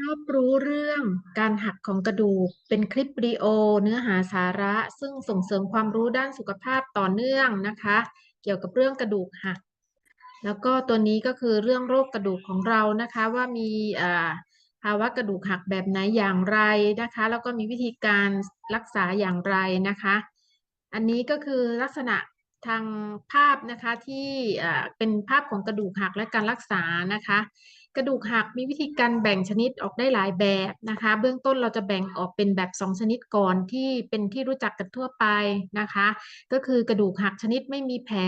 รอบรู้เรื่องการหักของกระดูก เป็นคลิปวิดีโอ เนื้อหาสาระ ซึ่งส่งเสริมความรู้ด้านสุขภาพต่อเนื่องนะคะ เกี่ยวกับเรื่องกระดูกหัก แล้วก็ตัวนี้ก็คือเรื่องโรคกระดูกของเรานะคะว่ามีภาวะกระดูกหักแบบไหนอย่างไรนะคะ แล้วก็มีวิธีการรักษาอย่างไรนะคะ อันนี้ก็คือลักษณะทางภาพนะคะที่เป็นภาพของกระดูกหักและการรักษานะคะ กระดูกหักมีวิธีการแบ่งชนิดออกได้หลายแบบนะคะ เบื้องต้นเราจะแบ่งออกเป็นแบบ 2 ชนิดก่อนที่เป็นที่รู้จักกันทั่วไปนะคะ ก็คือกระดูกหักชนิดไม่มีแผล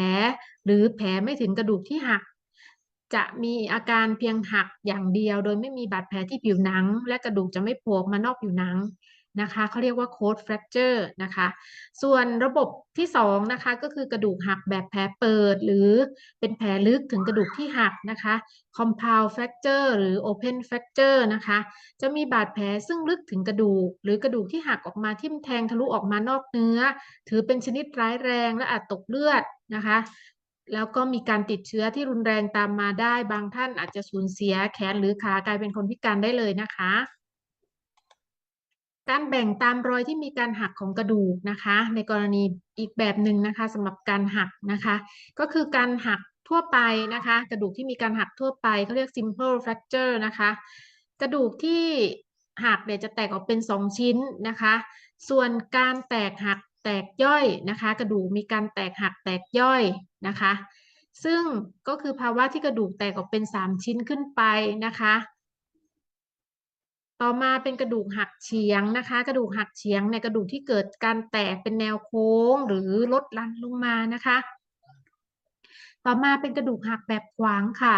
หรือแผลไม่ถึงกระดูกที่หัก จะมีอาการเพียงหักอย่างเดียว โดยไม่มีบาดแผลที่ผิวหนัง และกระดูกจะไม่โผล่มานอกผิวหนัง นะคะเขาเรียกว่าโคดแฟร c เจอร์นะคะ ส่วนระบบที่2นะคะก็คือกระดูกหักแบบแผลเปิด หรือเป็นแผลลึกถึงกระดูกที่หักนะคะ compound fracture หรือ open fracture นะคะ จะมีบาดแผลซึ่งลึกถึงกระดูก หรือกระดูกที่หักออกมาทิ่มแทงทะลุออกมานอกเนื้อ ถือเป็นชนิดร้ายแรงและอาจตกเลือดนะคะแล้วก็มีการติดเชื้อที่รุนแรงตามมาได้ บางท่านอาจจะสูญเสียแขนหรือขากลายเป็นคนพิการได้เลยนะคะ การแบ่งตามรอยที่มีการหักของกระดูกนะคะ ในกรณีอีกแบบหนึ่งนะคะสำหรับการหักนะคะ ก็คือการหักทั่วไปนะคะ กระดูกที่มีการหักทั่วไปเขาเรียก simple fracture นะคะ กระดูกที่หักเนี่ยจะแตกออกเป็น 2 ชิ้นนะคะ ส่วนการแตกหักแตกย่อยนะคะ กระดูกมีการแตกหักแตกย่อยนะคะ ซึ่งก็คือภาวะที่กระดูกแตกออกเป็น 3 ชิ้นขึ้นไปนะคะ ต่อมาเป็นกระดูกหักเฉียงนะคะ กระดูกหักเฉียงในกระดูกที่เกิดการแตกเป็นแนวโค้งหรือลดลันลงมานะคะ ต่อมาเป็นกระดูกหักแบบขวางค่ะ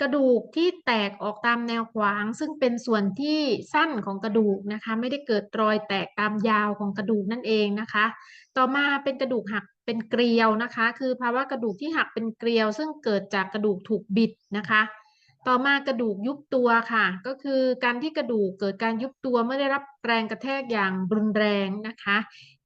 กระดูกที่แตกออกตามแนวขวาง ซึ่งเป็นส่วนที่สั้นของกระดูกนะคะ ไม่ได้เกิดรอยแตกตามยาวของกระดูกนั่นเองนะคะ ต่อมาเป็นกระดูกหักเป็นเกลียวนะคะ คือภาวะกระดูกที่หักเป็นเกลียว ซึ่งเกิดจากกระดูกถูกบิดนะคะ ต่อมากระดูกยุบตัวค่ะ ก็คือการที่กระดูกเกิดการยุบตัวเมื่อได้รับแรงกระแทกอย่างรุนแรงนะคะ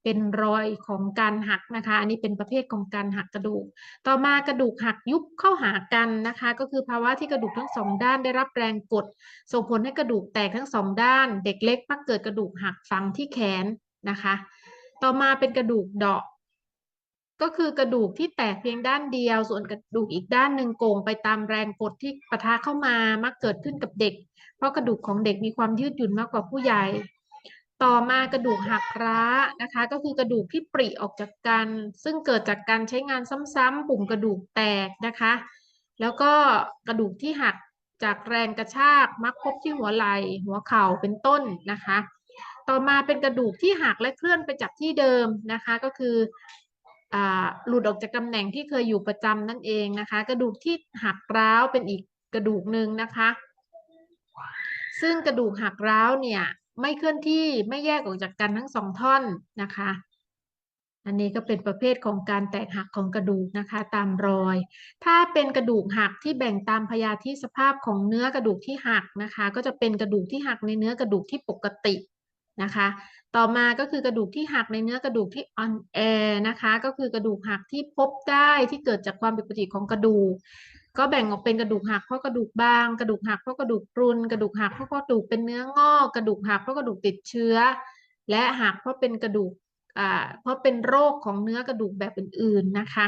เป็นรอยของการหักนะคะ อันนี้เป็นประเภทของการหักกระดูก ต่อมากระดูกหักยุบเข้าหากันนะคะ ก็คือภาวะที่กระดูกทั้งสองด้านได้รับแรงกด ส่งผลให้กระดูกแตกทั้งสองด้าน เด็กเล็กมักเกิดกระดูกหักฝังที่แขนนะคะ ต่อมาเป็นกระดูกเดาะ ก็คือกระดูกที่แตกเพียงด้านเดียว ส่วนกระดูกอีกด้านหนึ่งโก่งไปตามแรงกดที่ปะทะเข้ามามักเกิดขึ้นกับเด็ก เพราะกระดูกของเด็กมีความยืดหยุ่นมากกว่าผู้ใหญ่ ต่อมากระดูกหักร้านะคะ ก็คือกระดูกที่ปริออกจากกัน ซึ่งเกิดจากการใช้งานซ้ำๆปุ่มกระดูกแตกนะคะ แล้วก็กระดูกที่หักจากแรงกระชากมักพบที่หัวไหล่หัวเข่าเป็นต้นนะคะ ต่อมาเป็นกระดูกที่หักและเคลื่อนไปจากที่เดิมนะคะ ก็คือ หลุดออกจากตำแหน่งที่เคยอยู่ประจำนั่นเองนะคะ กระดูกที่หักร้าวเป็นอีกกระดูกหนึ่งนะคะ ซึ่งกระดูกหักร้าวเนี่ยไม่เคลื่อนที่ไม่แยกออกจากกันทั้งสองท่อนนะคะ อันนี้ก็เป็นประเภทของการแตกหักของกระดูกนะคะตามรอย ถ้าเป็นกระดูกหักที่แบ่งตามพยาธิสภาพของเนื้อกระดูกที่หักนะคะ ก็จะเป็นกระดูกที่หักในเนื้อกระดูกที่ปกติ นะคะ ต่อมาก็คือกระดูกที่หักในเนื้อกระดูกที่อ่อนแอนะคะ ก็คือกระดูกหักที่พบได้ที่เกิดจากความผิดปกติของกระดูก ก็แบ่งออกเป็นกระดูกหักเพราะกระดูกบาง กระดูกหักเพราะกระดูกปรุน กระดูกหักเพราะกระดูกเป็นเนื้องอก กระดูกหักเพราะกระดูกติดเชื้อ และหักเพราะเป็นกระดูกอ่าเพราะเป็นโรคของเนื้อกระดูกแบบอื่นๆนะคะ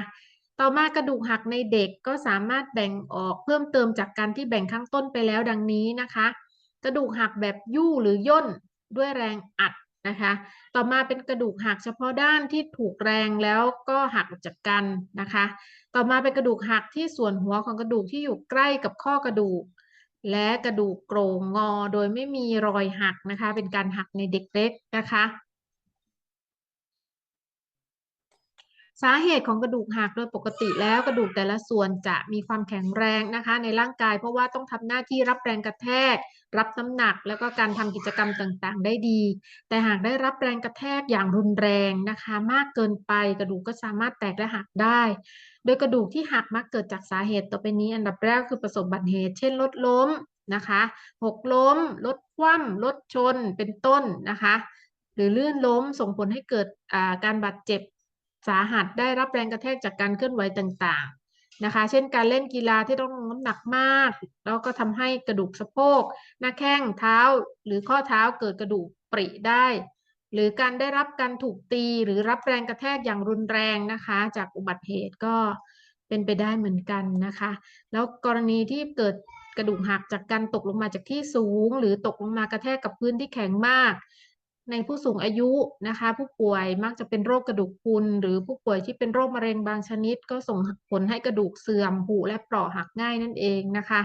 ต่อมากระดูกหักในเด็กก็สามารถแบ่งออกเพิ่มเติมจากการที่แบ่งข้างต้นไปแล้วดังนี้นะคะ กระดูกหักแบบยู่หรือย่น ด้วยแรงอัดนะคะ ต่อมาเป็นกระดูกหักเฉพาะด้านที่ถูกแรงแล้วก็หักออกจากกันนะคะ ต่อมาเป็นกระดูกหักที่ส่วนหัวของกระดูกที่อยู่ใกล้กับข้อกระดูก และกระดูกโกรงงอโดยไม่มีรอยหักนะคะ เป็นการหักในเด็กเล็กนะคะ สาเหตุของกระดูกหักโดยปกติแล้วกระดูกแต่ละส่วนจะมีความแข็งแรงนะคะ ในร่างกายเพราะว่าต้องทำหน้าที่รับแรงกระแทก รับน้ำหนัก แล้วก็การทำกิจกรรมต่างๆ ได้ดี แต่หากได้รับแรงกระแทกอย่างรุนแรงนะคะ มากเกินไปกระดูกก็สามารถแตกและหักได้ โดยกระดูกที่หักมักเกิดจากสาเหตุต่อไปนี้อันดับแรกคือประสบบัติเหตุ เช่นรถล้มนะคะหกล้มรถคว่ำรถชนเป็นต้นนะคะ หรือลื่นล้มส่งผลให้เกิดการบาดเจ็บ สาหัสได้รับแรงกระแทกจากการเคลื่อนไหวต่างๆนะคะ เช่นการเล่นกีฬาที่ต้องลงน้ำหนักมาก แล้วก็ทำให้กระดูกสะโพก หน้าแข้งเท้าหรือข้อเท้าเกิดกระดูกปริได้ หรือการได้รับการถูกตีหรือรับแรงกระแทกอย่างรุนแรงนะคะ จากอุบัติเหตุก็เป็นไปได้เหมือนกันนะคะ แล้วกรณีที่เกิดกระดูกหักจากการตกลงมาจากที่สูง หรือตกลงมากระแทกกับพื้นที่แข็งมาก ในผู้สูงอายุนะคะ ผู้ป่วยมักจะเป็นโรคกระดูกพรุนหรือผู้ป่วยที่เป็นโรคมะเร็งบางชนิด ก็ส่งผลให้กระดูกเสื่อมผุและเปราะหักง่ายนั่นเองนะคะ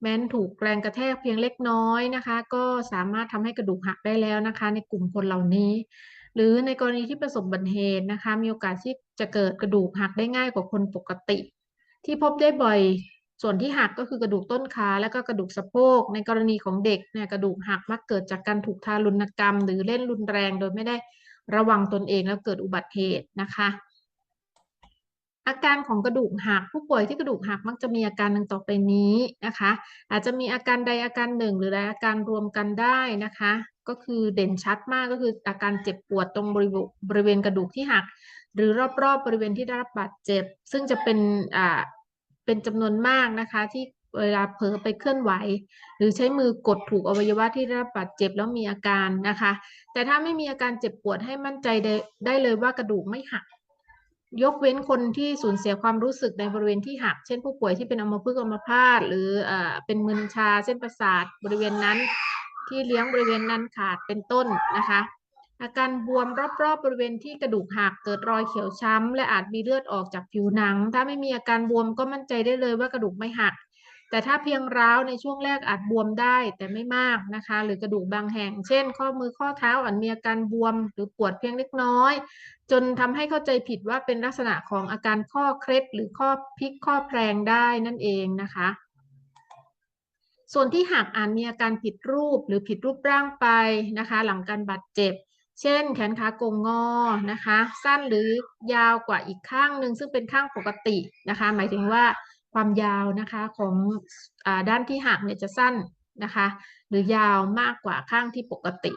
แม้นถูกแรงกระแทกเพียงเล็กน้อยนะคะ ก็สามารถทำให้กระดูกหักได้แล้วนะคะ ในกลุ่มคนเหล่านี้ หรือในกรณีที่ประสบบัติเหตุนะคะ มีโอกาสที่จะเกิดกระดูกหักได้ง่ายกว่าคนปกติ ที่พบได้บ่อย ส่วนที่หักก็คือกระดูกต้นขาและก็กระดูกสะโพก ในกรณีของเด็กเนี่ยกระดูกหักมักเกิดจากการถูกทารุณกรรม หรือเล่นรุนแรงโดยไม่ได้ระวังตนเองแล้วเกิดอุบัติเหตุนะคะ อาการของกระดูกหักผู้ป่วยที่กระดูกหักมักจะมีอาการดังต่อไปนี้นะคะ อาจจะมีอาการใดอาการหนึ่ง หรือหลายอาการรวมกันได้นะคะ ก็คือเด่นชัดมากก็คืออาการเจ็บปวดตรงบริเวณบริเวณกระดูกที่หัก หรือรอบๆบริเวณที่ได้รับบาดเจ็บ ซึ่งจะเป็นอ่า เป็นจำนวนมากนะคะ ที่เวลาเผลอไปเคลื่อนไหว หรือใช้มือกดถูกอวัยวะที่ได้รับบาดเจ็บแล้วมีอาการนะคะ แต่ถ้าไม่มีอาการเจ็บปวดให้มั่นใจได้ได้เลยว่ากระดูกไม่หักยกเว้นคนที่สูญเสียความรู้สึกในบริเวณที่หัก เช่นผู้ป่วยที่เป็นอัมพฤกษ์อัมพาตหรือเอ่อเป็นมึนชาเส้นประสาทบริเวณนั้นที่เลี้ยงบริเวณนั้นขาดเป็นต้นนะคะ อาการบวมรอบๆบริเวณที่กระดูกหักเกิดรอยเขียวช้ำ และอาจมีเลือดออกจากผิวหนัง ถ้าไม่มีอาการบวมก็มั่นใจได้เลยว่ากระดูกไม่หัก แต่ถ้าเพียงร้าวในช่วงแรกอาจบวมได้แต่ไม่มากนะคะ หรือกระดูกบางแห่ง เช่น ข้อมือข้อเท้าอาจมีอาการบวม หรือปวดเพียงเล็กน้อย จนทำให้เข้าใจผิดว่าเป็นลักษณะของอาการข้อเคล็ดหรือข้อพลิกข้อแพลงได้นั่นเองนะคะส่วนที่หักอาจมีอาการผิดรูปหรือผิดรูปร่างไปนะคะ หลังการบาดเจ็บ เช่น แขนขาโกงงอนะคะ สั้นหรือยาวกว่าอีกข้างหนึ่งซึ่งเป็นข้างปกตินะคะ หมายถึงว่าความยาวนะคะของอด้านที่หักเนี่ยจะสั้นนะคะ หรือยาวมากกว่าข้างที่ปกติ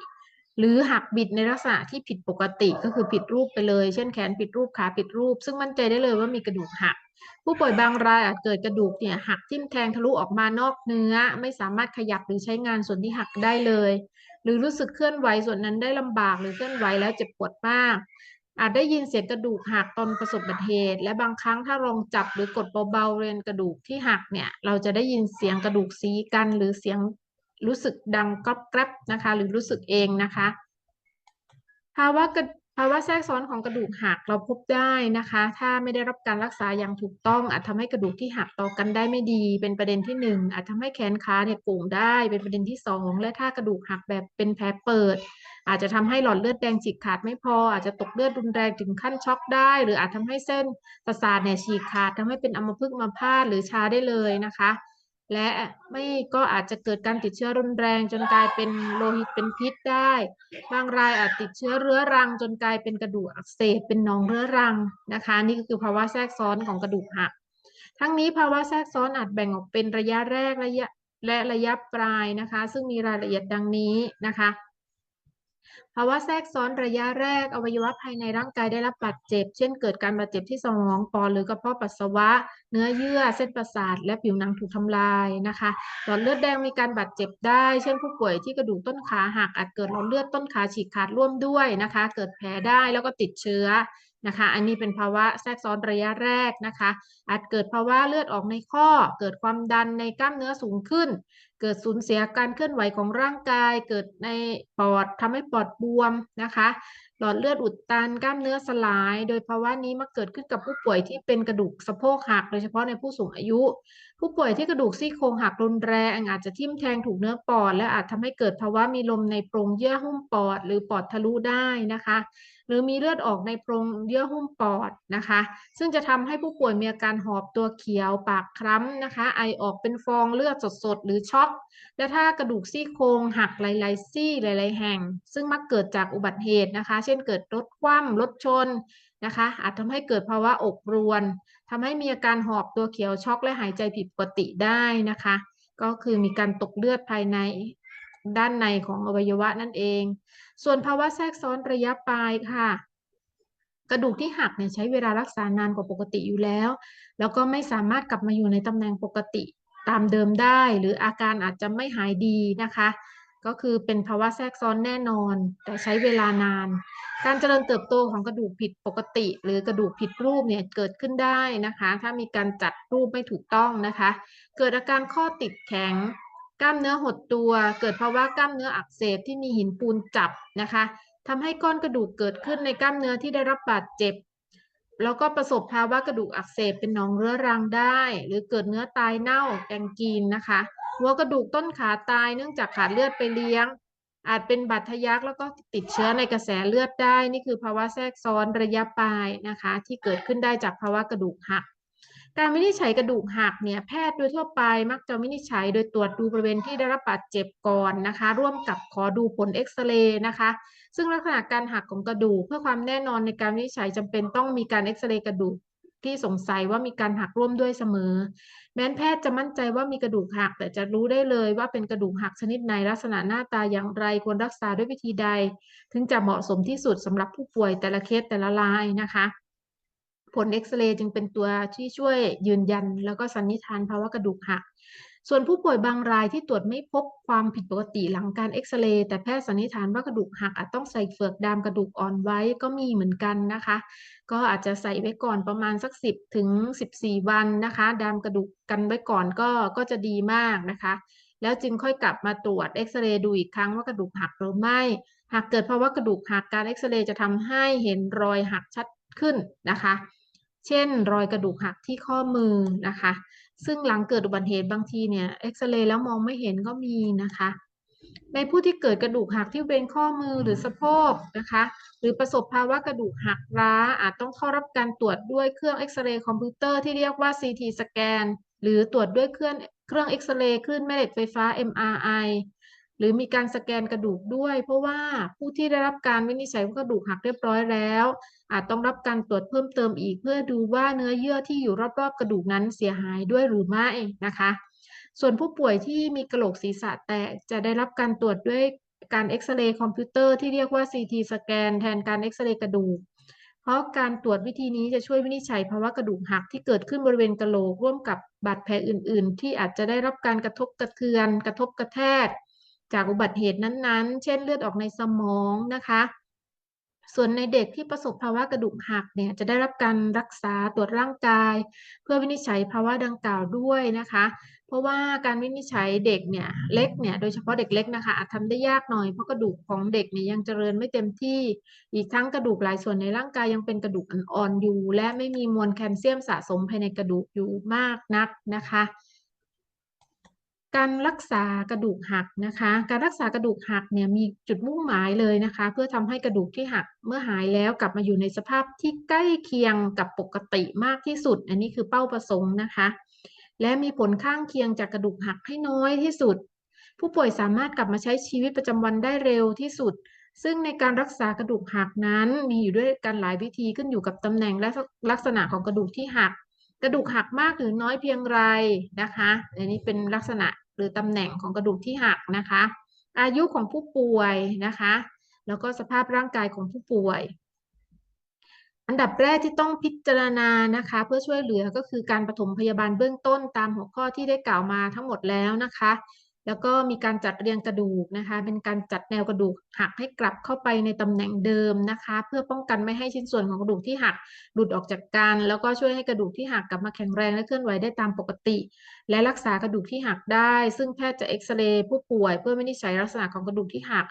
หรือหักบิดในลักษณะที่ผิดปกติก็คือผิดรูปไปเลย เช่นแขนผิดรูปขาผิดรูป ซึ่งมั่นใจได้เลยว่ามีกระดูกหัก ผู้ป่วยบางรายอาจเกิดกระดูกเนี่ยหักทิ่มแทงทะลุออกมานอกเนื้อ ไม่สามารถขยับหรือใช้งานส่วนที่หักได้เลย หรือรู้สึกเคลื่อนไหวส่วนนั้นได้ลำบากหรือเคลื่อนไหวแล้วเจ็บปวดมาก อาจได้ยินเสียงกระดูกหักตอนประสบอุบัติเหตุ และบางครั้งถ้าลองจับหรือกดเบาๆเรียนกระดูกที่หักเนี่ย เราจะได้ยินเสียงกระดูกซีกัน หรือเสียงรู้สึกดังกรอบแกรบนะคะ หรือรู้สึกเองนะคะภาวะกระ ภาวะแทรกซ้อนของกระดูกหักเราพบได้นะคะ ถ้าไม่ได้รับการรักษาอย่างถูกต้องอาจทำให้กระดูกที่หักต่อกันได้ไม่ดี เป็นประเด็นที่หนึ่งอาจทำให้แขนขาเนี่ยโก่งได้ เป็นประเด็นที่สองและถ้ากระดูกหักแบบเป็นแผลเปิด อาจจะทำให้หลอดเลือดแดงฉีกขาดไม่พอ อาจจะตกเลือดรุนแรงถึงขั้นช็อกได้ หรืออาจทำให้เส้นประสาทเนี่ยฉีกขาดทำให้เป็นอัมพฤกษ์อัมพาตหรือชาได้เลยนะคะ และไม่ก็อาจจะเกิดการติดเชื้อรุนแรงจนกลายเป็นโลหิตเป็นพิษได้ บางรายอาจติดเชื้อเรื้อรัง จนกลายเป็นกระดูกอักเสบเป็นหนองเรื้อรังนะคะ นี่ก็คือภาวะแทรกซ้อนของกระดูกหัก ทั้งนี้ภาวะแทรกซ้อนอาจแบ่งออกเป็นระยะแรกระยะและระยะปลายนะคะ ซึ่งมีรายละเอียดดังนี้นะคะ ภาวะแทรกซ้อนระยะแรกอวัยวะภายในร่างกายได้รับบาดเจ็บ เช่นเกิดการบาดเจ็บที่สมองปอดหรือกระเพาะปัสสาวะ เนื้อเยื่อ เส้นประสาท และผิวหนังถูกทำลายนะคะหลอดเลือดแดงมีการบาดเจ็บได้ เช่นผู้ป่วยที่กระดูกต้นขาหักอาจเกิดหลอดเลือดต้นขาฉีกขาดร่วมด้วยนะคะ เกิดแผลได้แล้วก็ติดเชื้อ นะคะ อันนี้เป็นภาวะแทรกซ้อนระยะแรกนะคะ อาจเกิดภาวะเลือดออกในข้อ เกิดความดันในกล้ามเนื้อสูงขึ้น เกิดสูญเสียการเคลื่อนไหวของร่างกาย เกิดในปอดทำให้ปอดบวมนะคะ หลอดเลือดอุดตัน กล้ามเนื้อสลาย โดยภาวะนี้มักเกิดขึ้นกับผู้ป่วยที่เป็นกระดูกสะโพกหัก โดยเฉพาะในผู้สูงอายุ ผู้ป่วยที่กระดูกซี่โครงหักรุนแรงอาจจะทิ่มแทงถูกเนื้อปอด และอาจทำให้เกิดภาวะมีลมในโพรงเยื่อหุ้มปอด หรือปอดทะลุได้นะคะ หรือมีเลือดออกในโพรงเยื่อหุ้มปอดนะคะ ซึ่งจะทำให้ผู้ป่วยมีอาการหอบตัวเขียว ปากคล้ำนะคะ ไอออกเป็นฟองเลือดสดๆ หรือช็อก และถ้ากระดูกซี่โครงหักหลายๆซี่หลายๆแห่ง ซึ่งมักเกิดจากอุบัติเหตุนะคะ เช่นเกิดรถคว่ำรถชนนะคะ อาจทำให้เกิดภาวะอกรวนทำให้มีอาการหอบตัวเขียวช็อกและหายใจผิดปกติได้นะคะ ก็คือมีการตกเลือดภายใน ด้านในของอวัยวะนั่นเอง ส่วนภาวะแทรกซ้อนระยะปลายค่ะ กระดูกที่หักเนี่ยใช้เวลารักษานานกว่าปกติอยู่แล้ว แล้วก็ไม่สามารถกลับมาอยู่ในตำแหน่งปกติตามเดิมได้ หรืออาการอาจจะไม่หายดีนะคะ ก็คือเป็นภาวะแทรกซ้อนแน่นอน แต่ใช้เวลานาน การเจริญเติบโตของกระดูกผิดปกติ หรือกระดูกผิดรูปเนี่ยเกิดขึ้นได้นะคะ ถ้ามีการจัดรูปไม่ถูกต้องนะคะ เกิดอาการข้อติดแข็ง กล้ามเนื้อหดตัว เกิดภาวะกล้ามเนื้ออักเสบที่มีหินปูนจับนะคะทำให้ก้อนกระดูกเกิดขึ้นในกล้ามเนื้อที่ได้รับบาดเจ็บ แล้วก็ประสบภาวะกระดูกอักเสบเป็นหนองเรื้อรังได้ หรือเกิดเนื้อตายเน่าแกงกีนนะคะหัวกระดูกต้นขาตายเนื่องจากขาดเลือดไปเลี้ยง อาจเป็นบาดทะยักแล้วก็ติดเชื้อในกระแสเลือดได้ นี่คือภาวะแทรกซ้อนระยะปลายนะคะ ที่เกิดขึ้นได้จากภาวะกระดูกหัก การวินิจฉัยกระดูกหักเนี่ยแพทย์โดยทั่วไปมักจะวินิจฉัยโดยตรวจดูบริเวณที่ได้รับบาดเจ็บก่อนนะคะ ร่วมกับขอดูผลเอ็กซเรย์นะคะ ซึ่งลักษณะการหักของกระดูกเพื่อความแน่นอนในการวินิจฉัยจำเป็นต้องมีการเอ็กซเรย์กระดูกที่สงสัยว่ามีการหักร่วมด้วยเสมอ แม้นแพทย์จะมั่นใจว่ามีกระดูกหัก แต่จะรู้ได้เลยว่าเป็นกระดูกหักชนิดไหนลักษณะหน้าตาอย่างไรควรรักษาด้วยวิธีใด ถึงจะเหมาะสมที่สุดสำหรับผู้ป่วยแต่ละเคสแต่ละรายนะคะ ผลเอ็กซเรย์จึงเป็นตัวที่ช่วยยืนยัน แล้วก็สันนิษฐานภาวะกระดูกหัก ส่วนผู้ป่วยบางรายที่ตรวจไม่พบความผิดปกติหลังการเอ็กซเรย์แต่แพทย์สันนิษฐานว่ากระดูกหักอาจต้องใส่เฟือกดามกระดูกอ่อนไว้ก็มีเหมือนกันนะคะ ก็อาจจะใส่ไว้ก่อนประมาณสัก 10ถึง14 วันนะคะ ดามกระดูกกันไว้ก่อนก็ก็จะดีมากนะคะ แล้วจึงค่อยกลับมาตรวจเอ็กซเรย์ดูอีกครั้งว่ากระดูกหักหรือไม่ หากเกิดภาวะกระดูกหักการเอ็กซเรย์จะทำให้เห็นรอยหักชัดขึ้นนะคะ เช่น รอยกระดูกหักที่ข้อมือนะคะ ซึ่งหลังเกิดอุบัติเหตุบางทีเนี่ยเอ็กซเรย์แล้วมองไม่เห็นก็มีนะคะ ในผู้ที่เกิดกระดูกหักที่บริเวณข้อมือหรือสะโพกนะคะ หรือประสบภาวะกระดูกหักร้าอาจต้องเข้ารับการตรวจด้วยเครื่องเอ็กซเรย์คอมพิวเตอร์ที่เรียกว่า CT สแกนหรือตรวจด้วยเครื่องเครื่องเอ็กซเรย์คลื่นแม่เหล็กไฟฟ้า MRI หรือมีการสแกนกระดูกด้วย เพราะว่าผู้ที่ได้รับการวินิจฉัยว่ากระดูกหักเรียบร้อยแล้ว อาจต้องรับการตรวจเพิ่มเติมอีก เพื่อดูว่าเนื้อเยื่อที่อยู่รอบๆ กระดูกนั้นเสียหายด้วยหรือไม่นะคะ ส่วนผู้ป่วยที่มีกระโหลกศีรษะแตกจะได้รับการตรวจด้วยการเอ็กซเรย์คอมพิวเตอร์ที่เรียกว่า CT สแกนแทนการเอ็กซเรย์กระดูก เพราะการตรวจวิธีนี้จะช่วยวินิจฉัยภาวะกระดูกหักที่เกิดขึ้นบริเวณกระโหลกร่วมกับบาดแผลอื่น ๆ ที่อาจจะได้รับการกระทบกระเทือน กระทบกระแทก จากอุบัติเหตุนั้นๆ เช่นเลือดออกในสมองนะคะ ส่วนในเด็กที่ประสบภาวะกระดูกหักเนี่ยจะได้รับการรักษาตรวจร่างกาย เพื่อวินิจฉัยภาวะดังกล่าวด้วยนะคะ เพราะว่าการวินิจฉัยเด็กเนี่ยเล็กเนี่ยโดยเฉพาะเด็กเล็กนะคะอาจทำได้ยากหน่อยเพราะกระดูกของเด็กเนี่ยยังเจริญไม่เต็มที่ อีกทั้งกระดูกหลายส่วนในร่างกายยังเป็นกระดูกอ่อนๆอยู่ และไม่มีมวลแคลเซียมสะสมภายในกระดูกอยู่มากนักนะคะ การรักษากระดูกหักนะคะ การรักษากระดูกหักเนี่ยมีจุดมุ่งหมายเลยนะคะ เพื่อทำให้กระดูกที่หักเมื่อหายแล้วกลับมาอยู่ในสภาพที่ใกล้เคียงกับปกติมากที่สุด อันนี้คือเป้าประสงค์นะคะ และมีผลข้างเคียงจากกระดูกหักให้น้อยที่สุด ผู้ป่วยสามารถกลับมาใช้ชีวิตประจำวันได้เร็วที่สุด ซึ่งในการรักษากระดูกหักนั้น มีอยู่ด้วยกันหลายวิธีขึ้นอยู่กับตำแหน่งและลักษณะของกระดูกที่หัก กระดูกหักมากหรือน้อยเพียงไรนะคะอันนี้เป็นลักษณะ หรือตำแหน่งของกระดูกที่หักนะคะ อายุของผู้ป่วยนะคะ แล้วก็สภาพร่างกายของผู้ป่วย อันดับแรกที่ต้องพิจารณานะคะ เพื่อช่วยเหลือก็คือการปฐมพยาบาลเบื้องต้นตามหัวข้อที่ได้กล่าวมาทั้งหมดแล้วนะคะ แล้วก็มีการจัดเรียงกระดูกนะคะ เป็นการจัดแนวกระดูกหักให้กลับเข้าไปในตำแหน่งเดิมนะคะ เพื่อป้องกันไม่ให้ชิ้นส่วนของกระดูกที่หักหลุดออกจากกัน แล้วก็ช่วยให้กระดูกที่หักกลับมาแข็งแรงและเคลื่อนไหวได้ตามปกติ และรักษากระดูกที่หักได้ ซึ่งแพทย์จะเอ็กซเรย์ผู้ป่วยเพื่อวินิจฉัยลักษณะของกระดูกที่หัก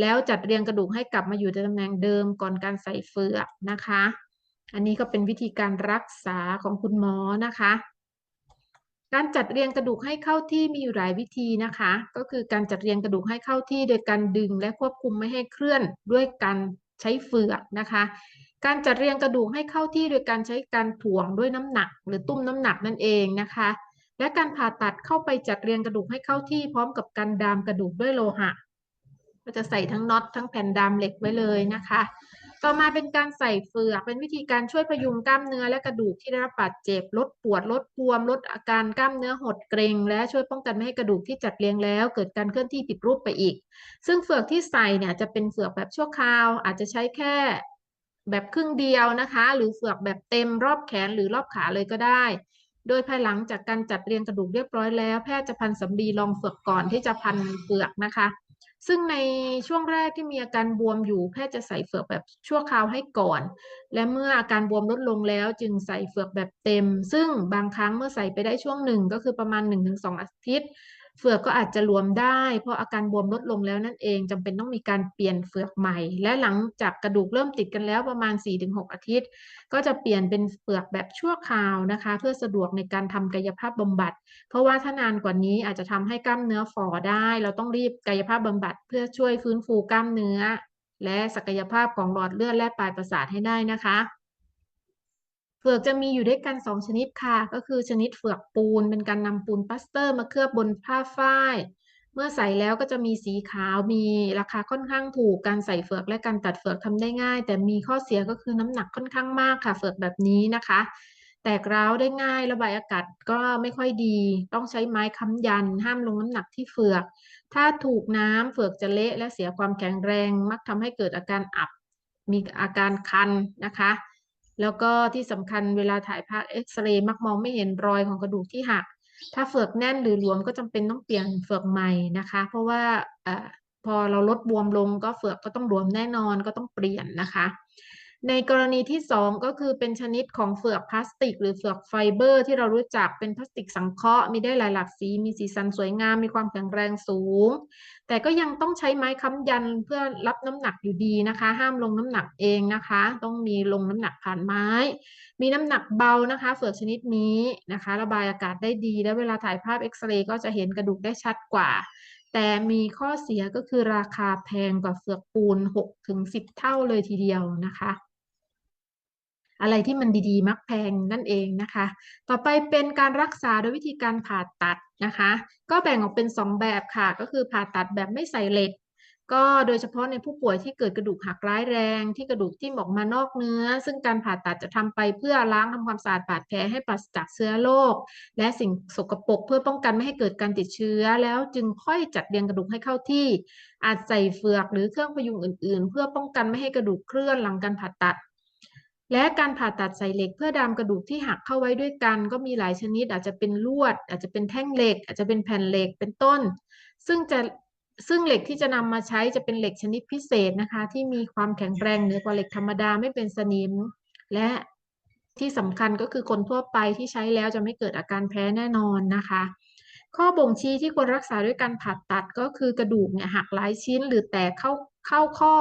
แล้วจัดเรียงกระดูกให้กลับมาอยู่ในตำแหน่งเดิมก่อนการใส่เฟือกนะคะ อันนี้ก็เป็นวิธีการรักษาของคุณหมอนะคะ การจัดเรียงกระดูกให้เข้าที่มีอยู่หลายวิธีนะคะ ก็คือการจัดเรียงกระดูกให้เข้าที่ โดยการดึงและควบคุมไม่ให้เคลื่อนด้วยการใช้เฟือกนะคะ การจัดเรียงกระดูกให้เข้าที่โดยการใช้การถ่วงด้วยน้ำหนัก หรือตุ้มน้ำหนักนั่นเองนะคะ และการผ่าตัดเข้าไปจัดเรียงกระดูกให้เข้าที่ พร้อมกับการดามกระดูกด้วยโลหะ ก็จะใส่ทั้งน็อตทั้งแผ่นดามเหล็กไว้เลยนะคะ ต่อมาเป็นการใส่เฟือกเป็นวิธีการช่วยพยุงกล้ามเนื้อและกระดูกที่ได้รับบาดเจ็บ ลดปวด ลดบวม ลดอาการกล้ามเนื้อหดเกร็ง และช่วยป้องกันไม่ให้กระดูกที่จัดเรียงแล้ว เกิดการเคลื่อนที่ผิดรูปไปอีก ซึ่งเฟือกที่ใส่เนี่ยจะเป็นเฟือกแบบชั่วคราว อาจจะใช้แค่แบบครึ่งเดียวนะคะ หรือเฟือกแบบเต็มรอบแขนหรือรอบขาเลยก็ได้ โดยภายหลังจากการจัดเรียงกระดูกเรียบร้อยแล้ว แพทย์จะพันสำลีรองเฟือกก่อนที่จะพันเฟือกนะคะ ซึ่งในช่วงแรกที่มีอาการบวมอยู่แพทย์จะใส่เฟือกแบบชั่วคราวให้ก่อน และเมื่ออาการบวมลดลงแล้วจึงใส่เฟือกแบบเต็ม ซึ่งบางครั้งเมื่อใส่ไปได้ช่วงหนึ่งก็คือประมาณ 1-2 อาทิตย์ เฟือกก็อาจจะรวมได้ เพราะอาการบวมลดลงแล้วนั่นเองจำเป็นต้องมีการเปลี่ยนเฟือกใหม่ และหลังจากกระดูกเริ่มติดกันแล้วประมาณ 4-6 อาทิตย์ ก็จะเปลี่ยนเป็นเฟือกแบบชั่วคราวนะคะ เพื่อสะดวกในการทำกายภาพบำบัด เพราะว่าถ้านานกว่านี้อาจจะทำให้กล้ามเนื้อฝ่อได้ เราต้องรีบกายภาพบำบัด เพื่อช่วยฟื้นฟูกล้ามเนื้อ และศักยภาพของหลอดเลือดและปลายประสาทให้ได้นะคะ เฟือกจะมีอยู่ด้วยกันสองชนิดค่ะ ก็คือชนิดเฟือกปูน เป็นการนำปูนปลาสเตอร์ มาเคลือบบนผ้าฝ้าย เมื่อใส่แล้วก็จะมีสีขาว มีราคาค่อนข้างถูก การใส่เฟือกและการตัดเฟือกทำได้ง่าย แต่มีข้อเสียก็คือน้ำหนักค่อนข้างมากค่ะ เฟือกแบบนี้นะคะ แตกร้าวได้ง่าย ระบายอากาศก็ไม่ค่อยดี ต้องใช้ไม้ค้ำยัน ห้ามลงน้ำหนักที่เฟือก ถ้าถูกน้ำเฟือกจะเละและเสียความแข็งแรง มักทำให้เกิดอาการอับ มีอาการคันนะคะ แล้วก็ที่สำคัญเวลาถ่ายภาพเอ็กซเรย์มักมองไม่เห็นรอยของกระดูกที่หัก ถ้าเฟือกแน่นหรือหลวมก็จำเป็นต้องเปลี่ยนเฟือกใหม่นะคะ เพราะว่าอพอเราลดบวมลงก็เฟือกก็ต้องหลวมแน่นอนก็ต้องเปลี่ยนนะคะ ในกรณีที่ 2 ก็คือเป็นชนิดของเฟือกพลาสติก หรือเฟือกไฟเบอร์ ที่เรารู้จักเป็นพลาสติกสังเคราะห์มีได้หลายหลากสีมีสีสันสวยงามมีความแข็งแรงสูง แต่ก็ยังต้องใช้ไม้ค้ำยันเพื่อรับน้ำหนักอยู่ดีนะคะ ห้ามลงน้ำหนักเองนะคะ ต้องมีลงน้ำหนักผ่านไม้ มีน้ำหนักเบานะคะ เฟือกชนิดนี้นะคะ ระบายอากาศได้ดี และเวลาถ่ายภาพเอ็กซเรย์ก็จะเห็นกระดูกได้ชัดกว่าแต่มีข้อเสียก็คือราคาแพงกว่าเฟือกปูน 6-10 เท่าเลยทีเดียวนะคะ อะไรที่มันดีๆ มักแพงนั่นเองนะคะ ต่อไปเป็นการรักษาโดยวิธีการผ่าตัดนะคะ ก็แบ่งออกเป็น 2 แบบค่ะ ก็คือผ่าตัดแบบไม่ใส่เหล็ก ก็โดยเฉพาะในผู้ป่วยที่เกิดกระดูกหักร้ายแรง ที่กระดูกที่ออกมานอกเนื้อ ซึ่งการผ่าตัดจะทำไปเพื่อล้างทำความสะอาดบาดแผลให้ปราศจากเชื้อโรคและสิ่งสกปรกเพื่อป้องกันไม่ให้เกิดการติดเชื้อ แล้วจึงค่อยจัดเรียงกระดูกให้เข้าที่ อาจใส่เฟือกหรือเครื่องพยุงอื่น ๆ เพื่อป้องกันไม่ให้กระดูกเคลื่อนหลังการผ่าตัด และการผ่าตัดใส่เหล็กเพื่อดามกระดูกที่หักเข้าไว้ด้วยกัน ก็มีหลายชนิด อาจจะเป็นลวด อาจจะเป็นแท่งเหล็ก อาจจะเป็นแผ่นเหล็กเป็นต้น ซึ่งจะซึ่งเหล็กที่จะนำมาใช้จะเป็นเหล็กชนิดพิเศษนะคะ ที่มีความแข็งแรงเหนือกว่าเหล็กธรรมดาไม่เป็นสนิม และที่สำคัญก็คือคนทั่วไปที่ใช้แล้วจะไม่เกิดอาการแพ้แน่นอนนะคะ ข้อบ่งชี้ที่ควรรักษาด้วยการผ่าตัดก็คือกระดูกเนี่ยหักหลายชิ้นหรือแตกเข้าเข้าข้อ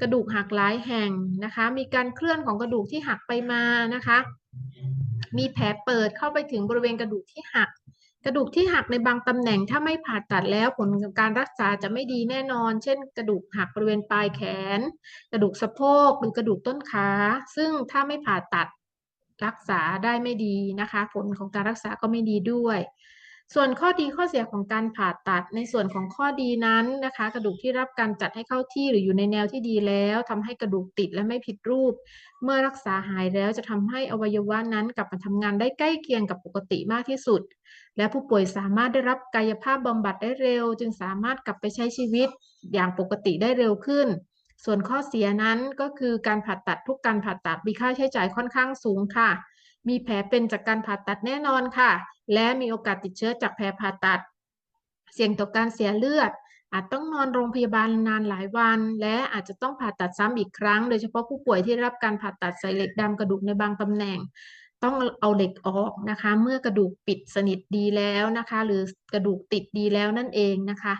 กระดูกหักหลายแห่งนะคะ มีการเคลื่อนของกระดูกที่หักไปมานะคะ มีแผลเปิดเข้าไปถึงบริเวณกระดูกที่หัก กระดูกที่หักในบางตำแหน่งถ้าไม่ผ่าตัดแล้วผลการรักษาจะไม่ดีแน่นอน เช่น กระดูกหักบริเวณปลายแขน กระดูกสะโพกหรือกระดูกต้นขา ซึ่งถ้าไม่ผ่าตัดรักษาได้ไม่ดีนะคะ ผลของการรักษาก็ไม่ดีด้วย ส่วนข้อดีข้อเสียของการผ่าตัดในส่วนของข้อดีนั้นนะคะ กระดูกที่รับการจัดให้เข้าที่หรืออยู่ในแนวที่ดีแล้วทำให้กระดูกติดและไม่ผิดรูป เมื่อรักษาหายแล้วจะทำให้อวัยวะนั้นกลับมาทำงานได้ใกล้เคียงกับปกติมากที่สุด และผู้ป่วยสามารถได้รับกายภาพบำบัดได้เร็ว จึงสามารถกลับไปใช้ชีวิตอย่างปกติได้เร็วขึ้น ส่วนข้อเสียนั้นก็คือการผ่าตัดทุกการผ่าตัดมีค่าใช้จ่ายค่อนข้างสูงค่ะ มีแผลเป็นจากการผ่าตัดแน่นอนค่ะ และมีโอกาสติดเชื้อจากแผลผ่าตัด เสี่ยงต่อการเสียเลือด อาจต้องนอนโรงพยาบาลนานหลายวัน และอาจจะต้องผ่าตัดซ้ำอีกครั้ง โดยเฉพาะผู้ป่วยที่รับการผ่าตัดใส่เหล็กดำกระดูกในบางตำแหน่ง ต้องเอาเหล็กออกนะคะ เมื่อกระดูกปิดสนิทดีแล้วนะคะ หรือกระดูกติดดีแล้วนั่นเองนะคะ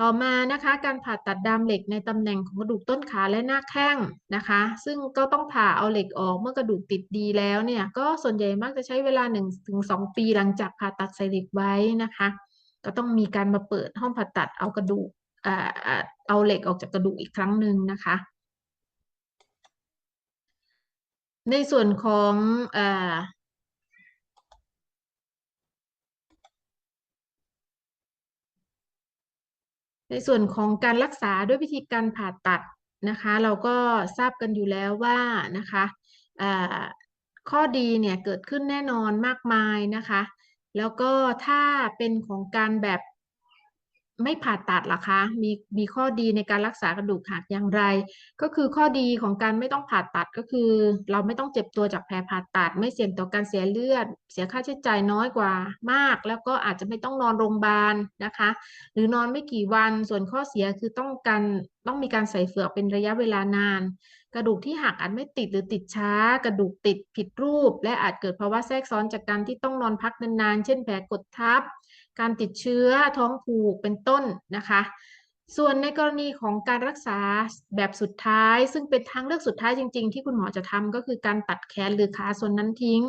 ต่อมานะคะการผ่าตัดดามเหล็กในตำแหน่งของกระดูกต้นขาและหน้าแข้งนะคะ ซึ่งก็ต้องผ่าเอาเหล็กออกเมื่อกระดูกติดดีแล้วเนี่ยก็ส่วนใหญ่มักจะใช้เวลา 1-2 ปีหลังจากผ่าตัดใส่เหล็กไว้นะคะ ก็ต้องมีการมาเปิดห้องผ่าตัดเอากระดูกเอาเหล็กออกจากกระดูกอีกครั้งหนึ่งนะคะ ในส่วนของ ในส่วนของการรักษาด้วยวิธีการผ่าตัดนะคะ เราก็ทราบกันอยู่แล้วว่านะคะข้อดีเนี่ยเกิดขึ้นแน่นอนมากมายนะคะ แล้วก็ถ้าเป็นของการแบบ ไม่ผ่าตัดล่ะคะ มีมีข้อดีในการรักษากระดูกหักอย่างไร ก็คือข้อดีของการไม่ต้องผ่าตัดก็คือ เราไม่ต้องเจ็บตัวจากแผลผ่าตัด ไม่เสี่ยงต่อการเสียเลือด เสียค่าใช้จ่ายน้อยกว่ามาก แล้วก็อาจจะไม่ต้องนอนโรงพยาบาลนะคะ หรือนอนไม่กี่วันส่วนข้อเสียคือต้องการต้องมีการใส่เฟือกเป็นระยะเวลานาน กระดูกที่หักอาจไม่ติดหรือติดช้า กระดูกติดผิดรูป และอาจเกิดภาวะแทรกซ้อนจากการที่ต้องนอนพักนานๆเช่นแผลกดทับ การติดเชื้อท้องผูกเป็นต้นนะคะ ส่วนในกรณีของการรักษาแบบสุดท้าย ซึ่งเป็นทางเลือกสุดท้ายจริง ๆ ที่คุณหมอจะทำก็คือการตัดแขนหรือขาส่วนนั้นทิ้ง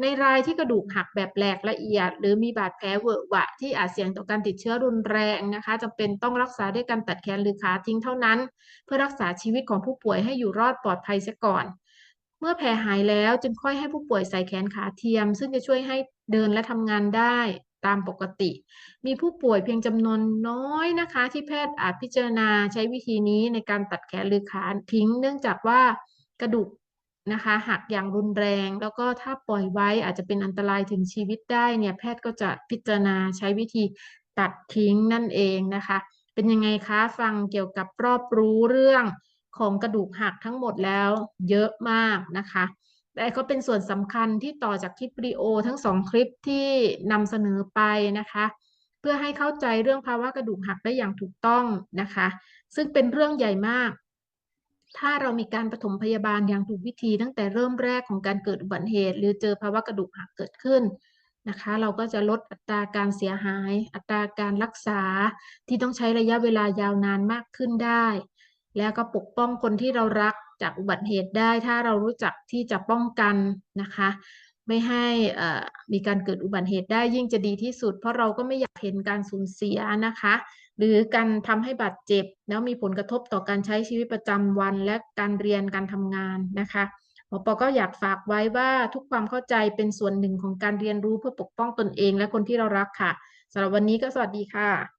ในรายที่กระดูกหักแบบแหลกละเอียด หรือมีบาดแผลเวอะหวะ ที่อาจเสี่ยงต่อการติดเชื้อรุนแรงนะคะจำเป็นต้องรักษาด้วยการตัดแขนหรือขาทิ้งเท่านั้น เพื่อรักษาชีวิตของผู้ป่วยให้อยู่รอดปลอดภัยเสียก่อนเมื่อแผลหายแล้วจึงค่อยให้ผู้ป่วยใส่แขนขาเทียม ซึ่งจะช่วยให้เดินและทำงานได้ ตามปกติ มีผู้ป่วยเพียงจำนวนน้อยนะคะ ที่แพทย์อาจพิจารณาใช้วิธีนี้ในการตัดแขนหรือขาทิ้ง เนื่องจากว่ากระดูกนะคะหักอย่างรุนแรง แล้วก็ถ้าปล่อยไว้อาจจะเป็นอันตรายถึงชีวิตได้เนี่ยแพทย์ก็จะพิจารณาใช้วิธีตัดทิ้งนั่นเองนะคะ เป็นยังไงคะฟังเกี่ยวกับรอบรู้เรื่องของกระดูกหักทั้งหมดแล้วเยอะมากนะคะ แต่ก็เป็นส่วนสำคัญที่ต่อจากคลิปวิดีโอทั้งสองคลิปที่นำเสนอไปนะคะ เพื่อให้เข้าใจเรื่องภาวะกระดูกหักได้อย่างถูกต้องนะคะ ซึ่งเป็นเรื่องใหญ่มาก ถ้าเรามีการปฐมพยาบาลอย่างถูกวิธีตั้งแต่เริ่มแรกของการเกิดอุบัติเหตุ หรือเจอภาวะกระดูกหักเกิดขึ้นนะคะ เราก็จะลดอัตราการเสียหาย อัตราการรักษาที่ต้องใช้ระยะเวลายาวนานมากขึ้นได้ แล้วก็ปกป้องคนที่เรารัก จากอุบัติเหตุได้ ถ้าเรารู้จักที่จะป้องกันนะคะ ไม่ให้มีการเกิดอุบัติเหตุได้ยิ่งจะดีที่สุด เพราะเราก็ไม่อยากเห็นการสูญเสียนะคะ หรือการทำให้บาดเจ็บ แล้วมีผลกระทบต่อการใช้ชีวิตประจำวันและการเรียนการทำงานนะคะหมอปอก็อยากฝากไว้ว่าทุกความเข้าใจเป็นส่วนหนึ่งของการเรียนรู้เพื่อปกป้องตนเอง และคนที่เรารักค่ะสำหรับวันนี้ก็สวัสดีค่ะ